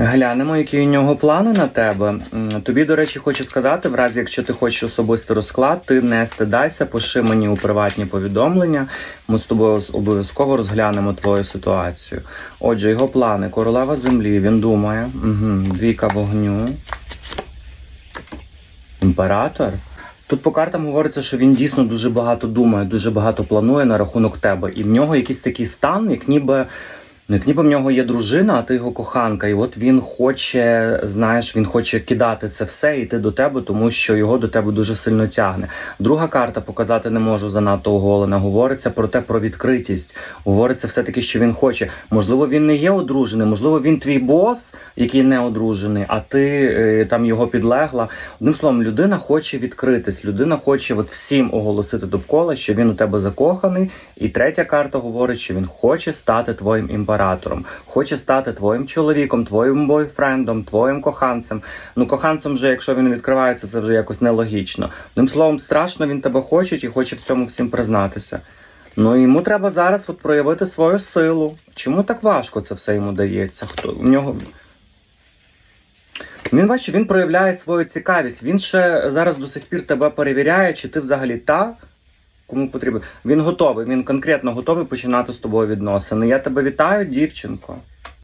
Глянемо, які у нього плани на тебе. Тобі, до речі, хочу сказати, в разі, якщо ти хочеш особистий розклад, ти не стидайся, пиши мені у приватні повідомлення. Ми з тобою обов'язково розглянемо твою ситуацію. Отже, його плани: королева землі, він думає, угу. двійка вогню, імператор. Тут по картам говориться, що він дійсно дуже багато думає, дуже багато планує на рахунок тебе. І в нього якийсь такий стан, як ніби. Ну, як ніби в нього є дружина, а ти його коханка, і от він хоче, знаєш, він хоче кидати це все і йти до тебе, тому що його до тебе дуже сильно тягне. Друга карта показати не можу занадто оголена. Говориться про те, про відкритість. Говориться все таки, що він хоче. Можливо, він не є одружений, можливо, він твій бос, який не одружений, а ти е, там його підлегла. Одним словом, людина хоче відкритись, людина хоче от всім оголосити довкола, що він у тебе закоханий. І третя карта говорить, що він хоче стати твоїм імператором, хоче стати твоїм чоловіком, твоїм бойфрендом, твоїм коханцем. Ну, коханцем вже, якщо він відкривається, це вже якось нелогічно. Одним словом, страшно він тебе хоче і хоче в цьому всім признатися. Ну йому треба зараз от проявити свою силу. Чому так важко це все йому дається? Хто в нього. Він бачить, він проявляє свою цікавість. Він ще зараз до сих пір тебе перевіряє, чи ти взагалі та, кому потрібен. Він готовий, він конкретно готовий починати з тобою відносини. Я тебе вітаю, дівчинко.